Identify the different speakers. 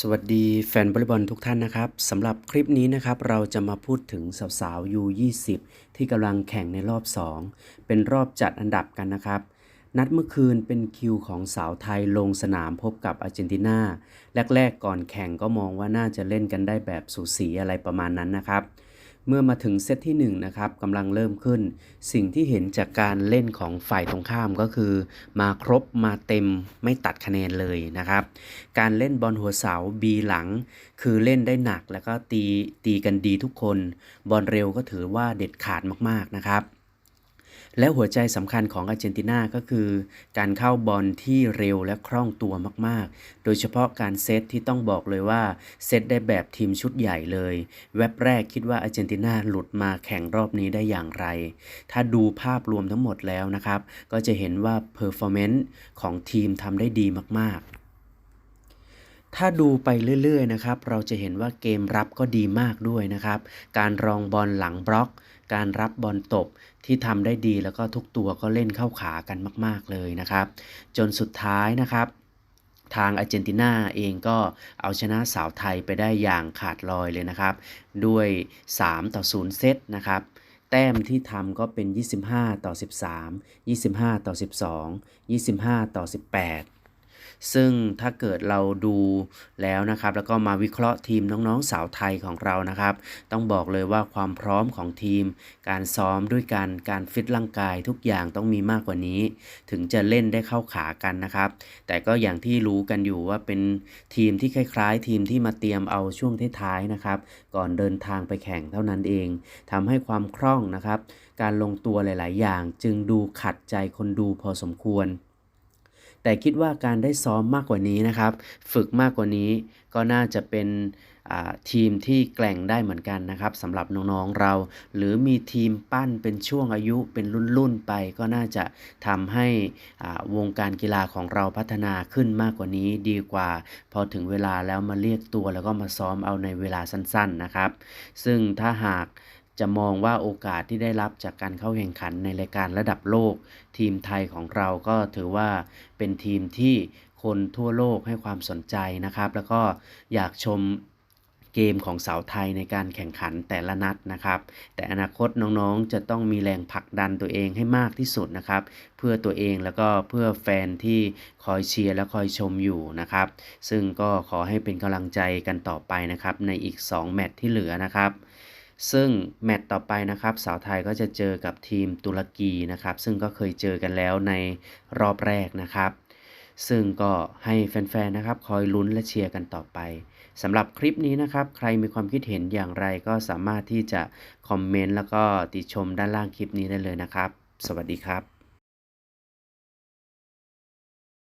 Speaker 1: สวัสดีแฟนบอลบอลทุกท่านนะครับสำหรับคลิปนี้นะครับเราจะมาพูดถึงสาวๆ U20 ที่กำลังแข่งในรอบ 2 เป็นรอบจัดอันดับกันนะครับ นัดเมื่อคืนเป็นคิวของสาวไทยลงสนามพบกับอาร์เจนตินาแรกๆก่อนแข่งก็มองว่าน่าจะเล่นกันได้แบบสูสีอะไรประมาณนั้นนะครับ เมื่อมาถึงเซตที่1นะครับกำลังเริ่มขึ้น สิ่งที่เห็นจากการเล่นของฝ่ายตรงข้ามก็คือ มาครบมาเต็มไม่ตัดคะแนนเลยนะครับ การเล่นบอลหัวเสาบีหลัง คือเล่นได้หนักแล้วก็ตีตีกันดีทุกคน บอลเร็วก็ถือว่าเด็ดขาดมากๆนะครับ และหัวใจสำคัญของอาร์เจนตินาก็คือ การเข้าบอลที่เร็วและคล่องตัวมากๆ โดยเฉพาะการเซตที่ต้องบอกเลยว่า เซตได้แบบทีมชุดใหญ่เลย แว็บแรกคิดว่าอาร์เจนตินาหลุดมาแข่งรอบนี้ได้อย่างไร ถ้าดูภาพรวมทั้งหมดแล้วนะครับ ก็จะเห็นว่าเพอร์ฟอร์แมนซ์ของทีมทำได้ดีมากๆ ถ้าดูไปเรื่อยๆนะครับเราจะเห็นว่าเกมรับก็ดีมากด้วยนะครับ การรองบอลหลังบล็อก การรับบอลตบที่ทำได้ดีแล้วก็ทุกตัวก็เล่นเข้าขากันมาก ๆเลยนะครับ จนสุดท้ายนะครับทางอาร์เจนตินาเองก็เอาชนะสาวไทยไปได้อย่างขาดลอยเลยนะครับ ด้วย 3 ต่อ 0 เซตนะครับ แต้มที่ทำก็เป็น 25 ต่อ 13 25 ต่อ 12 25 ต่อ 18 ซึ่งถ้าเกิดเราดูแล้วนะครับ แล้วก็มาวิเคราะห์ทีมน้องๆสาวไทยของเรานะครับ ต้องบอกเลยว่าความพร้อมของทีม การซ้อมด้วยกันการฟิตร่างกายทุกอย่างต้องมีมากกว่านี้ ถึงจะเล่นได้เข้าขากันนะครับ แต่ก็อย่างที่รู้กันอยู่ว่าเป็นทีมที่คล้ายๆ ทีมที่มาเตรียมเอาช่วงท้ายๆนะครับ ก่อนเดินทางไปแข่งเท่านั้นเองทำให้ความคล่องนะครับ การลงตัวหลาย ๆ อย่างจึงดูขัดใจคนดูพอสมควร แต่คิดว่าการได้ซ้อมมากกว่านี้นะครับ ฝึกมากกว่านี้ก็น่าจะเป็นทีมที่แกล่งได้เหมือนกันนะครับสำหรับน้องๆเรา หรือมีทีมปั้นเป็นช่วงอายุเป็นรุ่นๆไป ก็น่าจะทำให้วงการกีฬาของเราพัฒนาขึ้นมากกว่านี้ดีกว่า พอถึงเวลาแล้วมาเรียกตัวแล้วก็มาซ้อมเอาในเวลาสั้นๆนะครับ ซึ่งถ้าหาก จะมองว่าโอกาสที่ได้รับจากการเข้าแข่งขันในรายการระดับโลก ทีมไทยของเราก็ถือว่าเป็นทีมที่คนทั่วโลกให้ความสนใจนะครับ แล้วก็อยากชมเกมของสาวไทยในการแข่งขันแต่ละนัดนะครับ แต่อนาคตน้องๆจะต้องมีแรงผลักดันตัวเองให้มากที่สุดนะครับ เพื่อตัวเองแล้วก็เพื่อแฟนที่คอยเชียร์และคอยชมอยู่นะครับ ซึ่งก็ขอให้เป็นกำลังใจกันต่อไปนะครับในอีก 2 แมตช์ที่เหลือนะครับ ซึ่งแมตต์ต่อไปนะครับ สาวไทยก็จะเจอกับทีมตุรกีนะครับ ซึ่งก็เคยเจอกันแล้วในรอบแรกนะครับ ซึ่งก็ให้แฟนๆนะครับคอยลุ้นและเชียร์กันต่อไปสำหรับคลิปนี้นะครับ ใครมีความคิดเห็นอย่างไรก็สามารถที่จะคอมเมนต์แล้วก็ติชมด้านล่างคลิปนี้ได้เลยนะครับ สวัสดีครับ